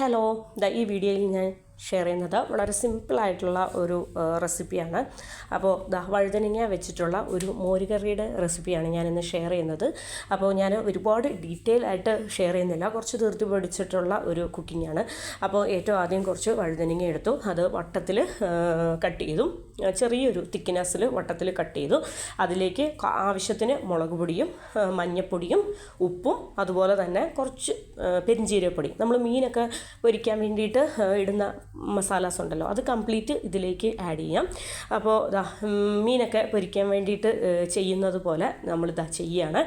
Hello ദാ ഈ വീഡിയോയിൽ ഞാൻ ഷെയർ ചെയ്യുന്നത് വളരെ സിമ്പിളായിട്ടുള്ള ഒരു റെസിപ്പിയാണ്. അപ്പോൾ വഴുതനങ്ങ വെച്ചിട്ടുള്ള ഒരു മോരുകറിയുടെ റെസിപ്പിയാണ് ഞാനിന്ന് ഷെയർ ചെയ്യുന്നത്. അപ്പോൾ ഞാൻ ഒരുപാട് ഡീറ്റെയിൽ ആയിട്ട് ഷെയർ ചെയ്യുന്നില്ല. കുറച്ച് തീർത്തി പിടിച്ചിട്ടുള്ള ഒരു കുക്കിംഗ് ആണ് അപ്പോൾ ഏറ്റവും ആദ്യം കുറച്ച് വഴുതനങ്ങ എടുത്തു. അത് വട്ടത്തിൽ കട്ട് ചെയ്തു. ചെറിയൊരു തിക്കിനസിൽ വട്ടത്തിൽ കട്ട് ചെയ്തു. അതിലേക്ക് ആവശ്യത്തിന് മുളക് പൊടിയും മഞ്ഞപ്പൊടിയും ഉപ്പും അതുപോലെ തന്നെ കുറച്ച് പെരിഞ്ചീരപ്പൊടി നമ്മൾ മീനൊക്കെ പൊരിക്കാൻ വേണ്ടിയിട്ട് ഇടുന്ന മസാലാസ് ഉണ്ടല്ലോ അത് കംപ്ലീറ്റ് ഇതിലേക്ക് ആഡ് ചെയ്യാം. അപ്പോൾ ഇതാ മീനൊക്കെ പൊരിക്കാൻ വേണ്ടിയിട്ട് ചെയ്യുന്നത് പോലെ നമ്മളിതാ ചെയ്യുകയാണ്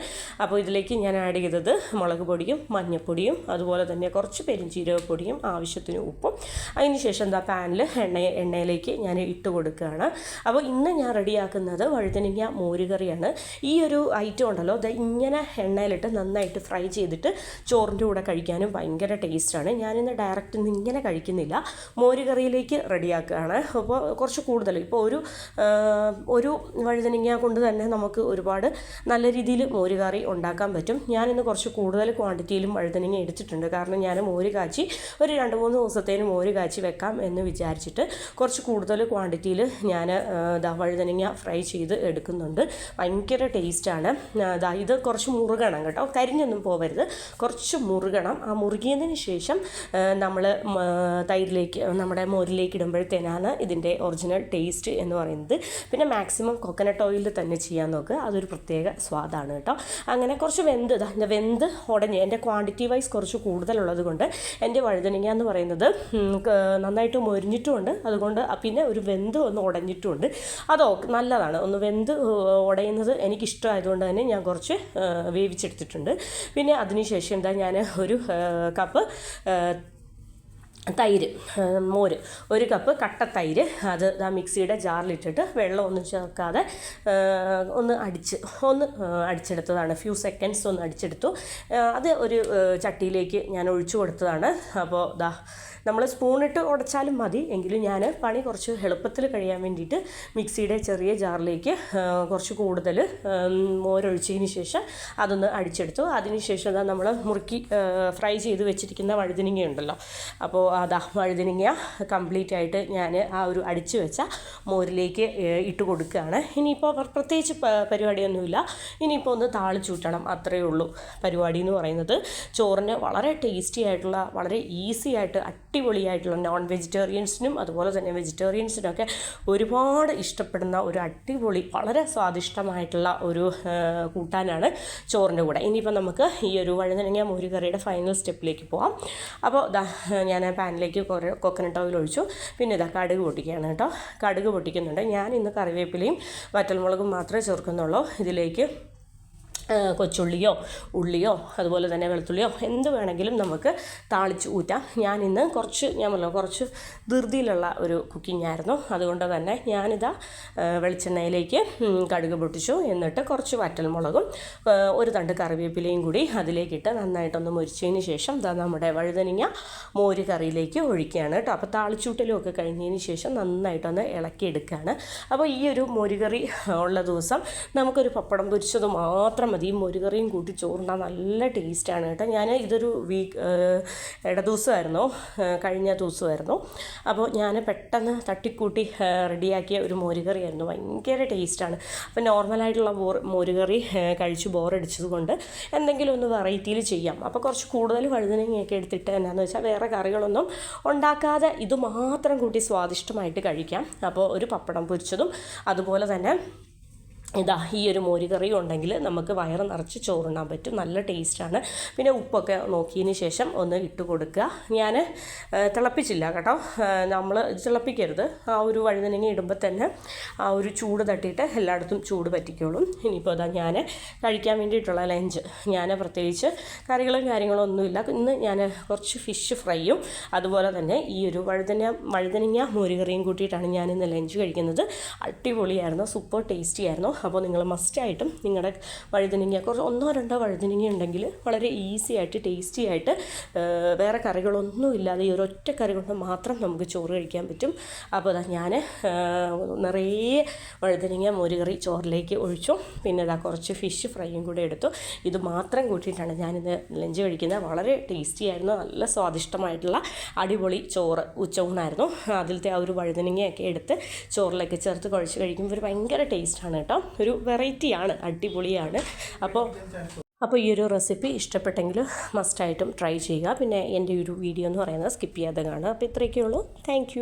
അപ്പോൾ ഇതിലേക്ക് ഞാൻ ആഡ് ചെയ്തത് മുളക് പൊടിയും മഞ്ഞൾപ്പൊടിയും അതുപോലെ തന്നെ കുറച്ച് പെരിഞ്ജീരകപ്പൊടിയും ആവശ്യത്തിന് ഉപ്പും. അതിന് ശേഷം എന്താ പാനിൽ എണ്ണ എണ്ണയിലേക്ക് ഞാൻ ഇട്ട് കൊടുക്കുകയാണ്. അപ്പോൾ ഇന്ന് ഞാൻ റെഡിയാക്കുന്നത് വഴുതനങ്ങ മോരുകറിയാണ്. ഈ ഒരു ഐറ്റം ഉണ്ടല്ലോ അത് ഇങ്ങനെ എണ്ണയിലിട്ട് നന്നായിട്ട് ഫ്രൈ ചെയ്തിട്ട് ചോറിന്റെ കൂടെ കഴിക്കാനും ഭയങ്കര ടേസ്റ്റാണ് ഞാനിന്ന് ഡയറക്റ്റ് ഇങ്ങനെ കഴിക്കുന്നില്ല. മോരുകറിയിലേക്ക് റെഡിയാക്കുകയാണ്. അപ്പോൾ കുറച്ച് കൂടുതൽ. ഇപ്പോൾ ഒരു ഒരു വഴുതനങ്ങ കൊണ്ട് തന്നെ നമുക്ക് ഒരുപാട് നല്ല രീതിയിൽ മോരുകറി ഉണ്ടാക്കാൻ പറ്റും. ഞാനിന്ന് കുറച്ച് കൂടുതൽ ക്വാണ്ടിറ്റിയിലും വഴുതനങ്ങ എടുത്തിട്ടുണ്ട്. കാരണം ഞാൻ മോര് കാച്ചി ഒരു രണ്ട് മൂന്ന് ദിവസത്തേന് മോര് കാച്ചി വെക്കാം എന്ന് വിചാരിച്ചിട്ട് കുറച്ച് കൂടുതൽ ക്വാണ്ടിറ്റിയിൽ ഞാൻ ദാ വഴുതനങ്ങ ഫ്രൈ ചെയ്ത് എടുക്കുന്നുണ്ട്. ഭയങ്കര ടേസ്റ്റാണ്. ദാ ഇത് കുറച്ച് മുറുകണം കേട്ടോ. കരിഞ്ഞൊന്നും പോവരുത്. കുറച്ച് മുറുകണം. ആ മുറുകിയതിന് ശേഷം നമ്മൾ തൈരിലേക്ക് നമ്മുടെ മോരിലേക്ക് ഇടുമ്പോഴത്തേനാണ് ഇതിന്റെ ഒറിജിനൽ ടേസ്റ്റ് എന്ന് പറയുന്നത്. പിന്നെ മാക്സിമം കോക്കനട്ട് ഓയിലിൽ തന്നെ ചെയ്യാൻ നോക്കുക അതൊരു പ്രത്യേക സ്വാദാണ് കേട്ടോ. അങ്ങനെ കുറച്ച് വെന്ത് എന്റെ വെന്ത് ഉടഞ്ഞ് എന്റെ ക്വാണ്ടിറ്റി വൈസ് കുറച്ച് കൂടുതലുള്ളത് കൊണ്ട് എന്റെ വഴുതനങ്ങ എന്ന് പറയുന്നത് നന്നായിട്ട് മൊരിഞ്ഞിട്ടുമുണ്ട്. അതുകൊണ്ട് പിന്നെ ഒരു വെന്ത് ഒന്ന് ഉടഞ്ഞിട്ടുമുണ്ട്. അതോ നല്ലതാണ്. ഒന്ന് വെന്ത് ഉടയുന്നത് എനിക്കിഷ്ടമായതുകൊണ്ട് തന്നെ ഞാൻ കുറച്ച് വേവിച്ചെടുത്തിട്ടുണ്ട്. പിന്നെ അതിനുശേഷം എന്താ ഞാൻ ഒരു കപ്പ് തൈര് മോര്. ഒരു കപ്പ് കട്ട തൈര് അത് ആ മിക്സിയുടെ ജാറിലിട്ടിട്ട് വെള്ളം ഒന്നും ചേർക്കാതെ ഒന്ന് അടിച്ച് ഒന്ന് അടിച്ചെടുത്തതാണ്. ഫ്യൂ സെക്കൻഡ്സ് ഒന്ന് അടിച്ചെടുത്തു. അത് ഒരു ചട്ടിയിലേക്ക് ഞാൻ ഒഴിച്ചു കൊടുത്തതാണ്. അപ്പോൾ ദാ നമ്മൾ സ്പൂണിട്ട് ഉടച്ചാലും മതി. എങ്കിലും ഞാൻ പണി കുറച്ച് എളുപ്പത്തിൽ കഴിയാൻ വേണ്ടിയിട്ട് മിക്സിയുടെ ചെറിയ ജാറിലേക്ക് കുറച്ച് കൂടുതൽ മോരൊഴിച്ചതിന് ശേഷം അതൊന്ന് അടിച്ചെടുത്തു. അതിന് ശേഷം നമ്മൾ മുറുക്കി ഫ്രൈ ചെയ്ത് വെച്ചിരിക്കുന്ന വഴുതനങ്ങ ഉണ്ടല്ലോ അപ്പോൾ അതാ വഴുതനങ്ങ കംപ്ലീറ്റ് ആയിട്ട് ഞാൻ ആ ഒരു അടിച്ചു വെച്ച മോരിലേക്ക് ഇട്ട് കൊടുക്കുകയാണ്. ഇനിയിപ്പോൾ പ്ര- പ്രത്യേകിച്ച് പരിപാടിയൊന്നുമില്ല. ഇനിയിപ്പോൾ ഒന്ന് താളിച്ചൂട്ടണം അത്രയേ ഉള്ളൂ പരിപാടി എന്ന് പറയുന്നത്. ചോറിന് വളരെ ടേസ്റ്റി ആയിട്ടുള്ള വളരെ ഈസി ആയിട്ട് അടിപൊളിയായിട്ടുള്ള നോൺ വെജിറ്റേറിയൻസിനും അതുപോലെ തന്നെ വെജിറ്റേറിയൻസിനൊക്കെ ഒരുപാട് ഇഷ്ടപ്പെടുന്ന ഒരു അടിപൊളി വളരെ സ്വാദിഷ്ടമായിട്ടുള്ള ഒരു കൂട്ടാനാണ് ചോറിന്റെ കൂടെ. ഇനിയിപ്പോൾ നമുക്ക് ഈ ഒരു വഴുതനങ്ങ മോരുകറിയുടെ ഫൈനൽ സ്റ്റെപ്പിലേക്ക് പോവാം. അപ്പോൾ ഞാൻ പാനിലേക്ക് കുറേ കൊക്കനട്ട് ഓയിൽ ഒഴിച്ചു. പിന്നെ ഇതാ കടുക് പൊട്ടിക്കുകയാണ് കേട്ടോ. കടുക് പൊട്ടിക്കുന്നുണ്ട്. ഞാൻ ഇന്ന് കറിവേപ്പിലയും വറ്റൽമുളകും മാത്രമേ ചേർക്കുന്നുള്ളൂ. ഇതിലേക്ക് കൊച്ചുള്ളിയോ ഉള്ളിയോ അതുപോലെ തന്നെ വെളുത്തുള്ളിയോ എന്ത് വേണമെങ്കിലും നമുക്ക് താളിച്ച് ഊറ്റാം. ഞാൻ ഇന്ന് കുറച്ച് ഞാൻ പറഞ്ഞു കുറച്ച് ധൃതിയിലുള്ള ഒരു കുക്കിംഗ് ആയിരുന്നു. അതുകൊണ്ട് തന്നെ ഞാനിതാ വെളിച്ചെണ്ണയിലേക്ക് കടുക് പൊട്ടിച്ചു. എന്നിട്ട് കുറച്ച് വറ്റൽമുളകും ഒരു തണ്ട് കറിവേപ്പിലയും കൂടി അതിലേക്കിട്ട് നന്നായിട്ടൊന്ന് മുരിച്ചതിന് ശേഷം ഇതാ നമ്മുടെ വഴുതനങ്ങ മോര് കറിയിലേക്ക് ഒഴിക്കുകയാണ് കേട്ടോ. അപ്പോൾ താളിച്ചൂട്ടലും ഒക്കെ കഴിഞ്ഞതിന് ശേഷം നന്നായിട്ടൊന്ന് ഇളക്കിയെടുക്കുകയാണ്. അപ്പോൾ ഈ ഒരു മോരുകറി ഉള്ള ദിവസം നമുക്കൊരു പപ്പടം പൊരിച്ചത് മാത്രം മതി. മോരുകറിയും കൂട്ടി ചോറുണ്ടാ നല്ല ടേസ്റ്റാണ് കേട്ടോ. ഞാൻ ഇതൊരു വീക്ക് ഇട ദിവസമായിരുന്നു കഴിഞ്ഞ ദിവസമായിരുന്നു. അപ്പോൾ ഞാൻ പെട്ടെന്ന് തട്ടിക്കൂട്ടി റെഡിയാക്കിയ ഒരു മോരുകറിയായിരുന്നു ഭയങ്കര ടേസ്റ്റാണ്. അപ്പോൾ നോർമലായിട്ടുള്ള മോരുകറി കഴിച്ച് ബോറടിച്ചത് കൊണ്ട് എന്തെങ്കിലും ഒന്ന് വെറൈറ്റിയിൽ ചെയ്യാം. അപ്പോൾ കുറച്ച് കൂടുതൽ വഴുതനങ്ങയൊക്കെ എടുത്തിട്ട് എന്നാന്ന് വെച്ചാൽ വേറെ കറികളൊന്നും ഉണ്ടാക്കാതെ ഇത് മാത്രം കൂട്ടി സ്വാദിഷ്ടമായിട്ട് കഴിക്കാം. അപ്പോൾ ഒരു പപ്പടം പൊരിച്ചതും അതുപോലെ തന്നെ ഇതാ ഈ ഒരു മോരുകറി ഉണ്ടെങ്കിൽ നമുക്ക് വയറ് നിറച്ച് ചോറുണ്ണാൻ പറ്റും. നല്ല ടേസ്റ്റാണ്. പിന്നെ ഉപ്പൊക്കെ നോക്കിയതിന് ശേഷം ഒന്ന് ഇട്ട് കൊടുക്കുക. ഞാൻ തിളപ്പിച്ചില്ല കേട്ടോ. നമ്മൾ തിളപ്പിക്കരുത്. ആ ഒരു വഴുതനങ്ങ ഇടുമ്പോൾ തന്നെ ആ ഒരു ചൂട് തട്ടിയിട്ട് എല്ലായിടത്തും ചൂട് പറ്റിക്കോളും. ഇനിയിപ്പോൾ അതാ ഞാൻ കഴിക്കാൻ വേണ്ടിയിട്ടുള്ള ലഞ്ച്. ഞാൻ പ്രത്യേകിച്ച് കറികളും കാര്യങ്ങളും ഒന്നുമില്ല. ഇന്ന് ഞാൻ കുറച്ച് ഫിഷ് ഫ്രൈയും അതുപോലെ തന്നെ ഈ ഒരു വഴുതന വഴുതനങ്ങ മോരുകറിയും കൂട്ടിയിട്ടാണ് ഞാനിന്ന് ലഞ്ച് കഴിക്കുന്നത്. അടിപൊളിയായിരുന്നു. സൂപ്പർ ടേസ്റ്റി ആയിരുന്നു അപ്പോൾ നിങ്ങൾ മസ്റ്റായിട്ടും നിങ്ങളുടെ വഴുതനങ്ങ കുറച്ച് ഒന്നോ രണ്ടോ വഴുതനങ്ങ ഉണ്ടെങ്കിൽ വളരെ ഈസി ആയിട്ട് ടേസ്റ്റി ആയിട്ട് വേറെ കറികളൊന്നും ഇല്ലാതെ ഈ ഒരൊറ്റ കറി കൊണ്ട് മാത്രം നമുക്ക് ചോറ് കഴിക്കാൻ പറ്റും. അപ്പോൾ അതാ ഞാൻ നിറയെ വഴുതനങ്ങ മോരുകറി ചോറിലേക്ക് ഒഴിച്ചു. പിന്നെ ഇതാ കുറച്ച് ഫിഷ് ഫ്രൈയും കൂടെ എടുത്തു. ഇത് മാത്രം കൂട്ടിയിട്ടാണ് ഞാനിന്ന് ലഞ്ച് കഴിക്കുന്നത്. വളരെ ടേസ്റ്റി ആയിരുന്നു. നല്ല സ്വാദിഷ്ടമായിട്ടുള്ള അടിപൊളി ചോറ് ഉച്ചയൂണായിരുന്നു അതിലത്തെ ആ ഒരു വഴുതനങ്ങയൊക്കെ എടുത്ത് ചോറിലേക്ക് ചേർത്ത് കുഴച്ച് കഴിക്കുമ്പോൾ ഒരു ഭയങ്കര ടേസ്റ്റാണ് കേട്ടോ. ഒരു വെറൈറ്റിയാണ് അടിപൊളിയാണ്. അപ്പോൾ അപ്പോൾ ഈ ഒരു റെസിപ്പി ഇഷ്ടപ്പെട്ടെങ്കിൽ മസ്റ്റായിട്ടും ട്രൈ ചെയ്യുക. പിന്നെ എന്റെ ഒരു വീഡിയോ എന്ന് പറയുന്നത് സ്കിപ്പ് ചെയ്യാതെ കാണുക. അപ്പോൾ ഇത്രയൊക്കെ ഉള്ളൂ. താങ്ക്